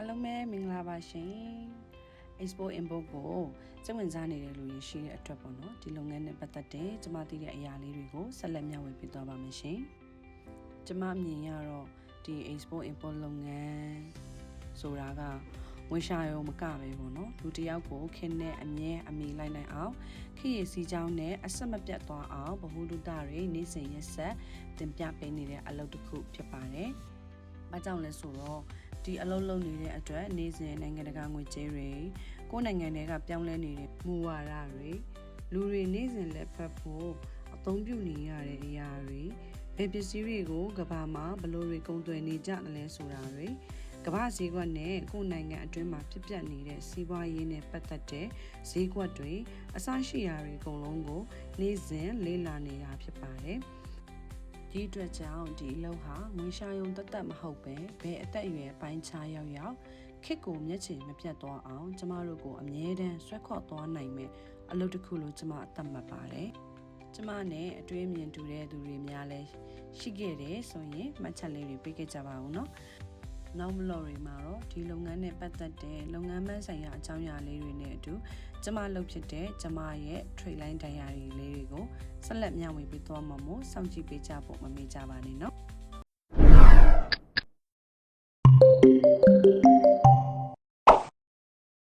အားလုံးပဲမင်္ဂလာပါရှင် export import ကိုစိတ်ဝင်စားနေတဲ့လူတွေရှိတဲ့အတွက်ပေါ့နော်ဒီလုပ်ငန်းနဲ့ပတ်သက်တဲ့ကျမသိတဲ့အရာလေးတွေကိုဆက်လက်မျှဝေပေးသွားပါမယ်ရှင်ကျမအမြင်ရတော့ဒီ export import လုပ်ငန်းဆိုတာကဝင်ရှာရုံမကပဲပေါ့နော်လူတစ်ယောက်ကိုခင်းနဲ့အမြဲအမိလိုက်နိုင်အောင်ခေရစီချောင်းနဲ့အဆက်မပြတ်သွားအောင်ဗဟုသုတတွေနေ့စဉ်ရက်ဆက်တင်ပြပေးနေတဲ့အလုပ်တစ်ခုဖြစ်ပါတယ်။ဘာကြောင့်လဲဆိုတော့ ဒီအလုပ်လုပ်နေတဲ့အတွက်နေ့စဉ်နိုင်ငံတကာငွေကြေးတွေကိုယ်နိုင်ငံတွေကပြောင်းလဲနေတဲ့မူဝါဒတွေလူတွေနေ့စဉ်လက်ဖက်ဖို့အသုံးပြုနေရတဲ့အရာတွေဘယ်ပစ္စည်းတွေကိုကဘာမှာဘယ်လိုတွေကုန်သွယ်နေကြတယ်လဲဆိုတာတွေကမ္ဘာဈေးကွက်နဲ့ကိုယ်နိုင်ငံအတွင်းမှာဖြစ်ပျက်နေတဲ့စီးပွားရေးနဲ့ပတ်သက်တဲ့ဈေးကွက်တွေအစရှိရာတွေအကုန်လုံးကို နေ့စဉ်လေ့လာနေတာဖြစ်ပါတယ်။ ဒီအတွက်ကြောင့်ဒီအလုပ်ဟာငွေရှာယုံတက်တက်မဟုတ်ပဲဘယ်အသက်အရွယ်ပိုင်းခြားရောက်ရောက်ခစ်ကိုမျက်ခြေမပြတ်သွားအောင်ကျမတို့ကိုအမြဲတမ်းဆွဲခေါ်သွားနိုင်မယ်အလုပ်တစ်ခုလို့ကျမအသက်မှတ်ပါတယ်။ကျမနဲ့အတွေးအမြင်တူတဲ့သူတွေများလဲရှိခဲ့တယ်ဆိုရင်မှတ်ချက်လေးတွေပေးခဲ့ကြပါဦးနော်။ နောက်မလော်တွေမှာတော့ဒီလုပ်ငန်းနဲ့ပတ်သက်တဲ့လုပ်ငန်းမဆိုင်ရာအကြောင်းအရာလေးတွေနဲ့အတူကျမလုပ်ဖြစ်တဲ့ကျမရဲ့ trade line diary လေးတွေကိုဆက်လက်မျှဝေပေးသွားမှာမို့စောင့်ကြည့်ပေးကြဖို့မမေ့ကြပါနဲ့နော်။